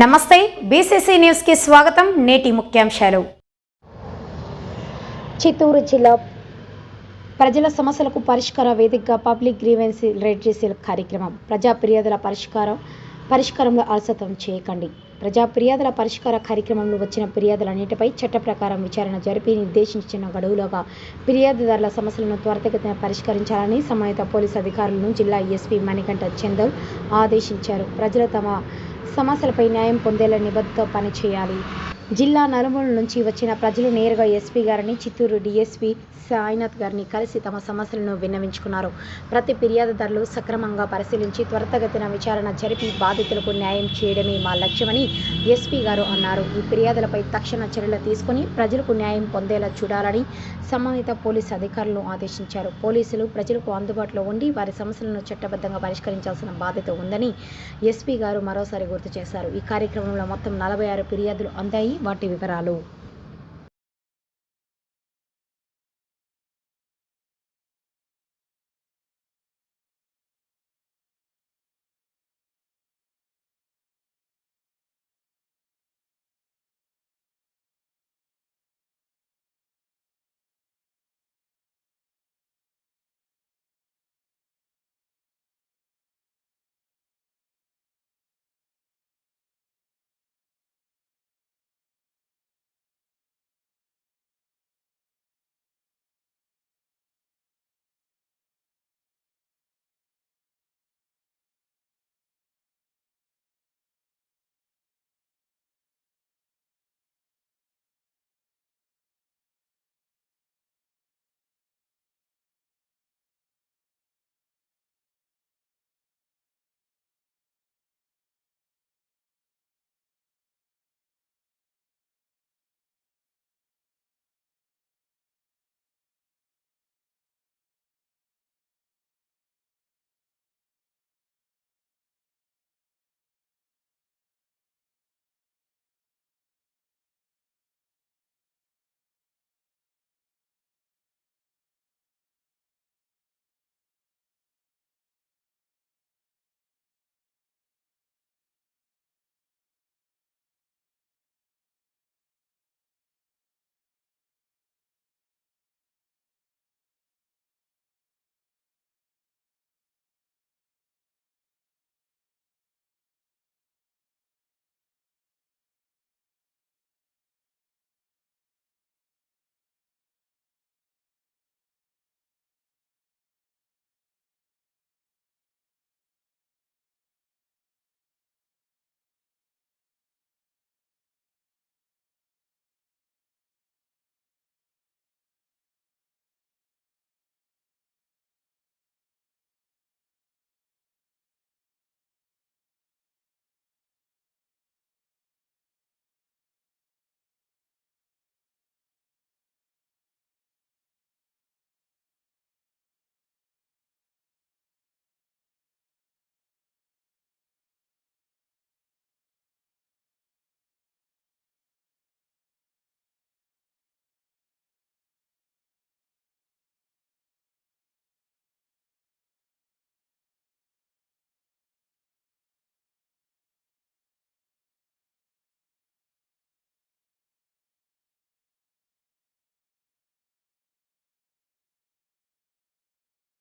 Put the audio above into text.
నమస్తే బీసీసీ న్యూస్కి స్వాగతం నేటి ముఖ్యాంశాలు. చిత్తూరు జిల్లా ప్రజల సమస్యలకు పరిష్కార వేదికగా పబ్లిక్ గ్రీవెన్సీ రెడ్రెసల్ కార్యక్రమం ప్రజా ఫిర్యాదుల పరిష్కారం పరిష్కారంలో అలసత్వం చేయకండి. ప్రజా ఫిర్యాదుల పరిష్కార కార్యక్రమంలో వచ్చిన ఫిర్యాదులన్నిటిపై చట్ట ప్రకారం విచారణ జరిపి నిర్దేశించిన గడువులోగా ఫిర్యాదుదారుల సమస్యలను త్వరితగతిన పరిష్కరించాలని సంబంధిత పోలీసు అధికారులను జిల్లా ఎస్పీ మణికంఠ చందల్ ఆదేశించారు. ప్రజలు తమ సమస్యలపై న్యాయం పొందేలా నిబద్ధతో పనిచేయాలి జిల్లా నలుమూల నుంచి వచ్చిన ప్రజలు నేరుగా ఎస్పీ గారిని చిత్తూరు డీఎస్పీ సాయినాథ్ గారిని కలిసి తమ సమస్యలను విన్నవించుకున్నారు. ప్రతి ఫిర్యాదుదారులు సక్రమంగా పరిశీలించి త్వరితగతిన విచారణ జరిపి బాధితులకు న్యాయం చేయడమే మా లక్ష్యమని ఎస్పీ గారు అన్నారు. ఈ ఫిర్యాదులపై తక్షణ చర్యలు తీసుకుని ప్రజలకు న్యాయం పొందేలా చూడాలని సంబంధిత పోలీసు అధికారులను ఆదేశించారు. పోలీసులు ప్రజలకు అందుబాటులో ఉండి వారి సమస్యలను చట్టబద్ధంగా పరిష్కరించాల్సిన బాధ్యత ఉందని ఎస్పీ గారు మరోసారి గుర్తు చేశారు. ఈ కార్యక్రమంలో మొత్తం నలభై ఆరు ఫిర్యాదులు అందాయి వాటి వివరాలు?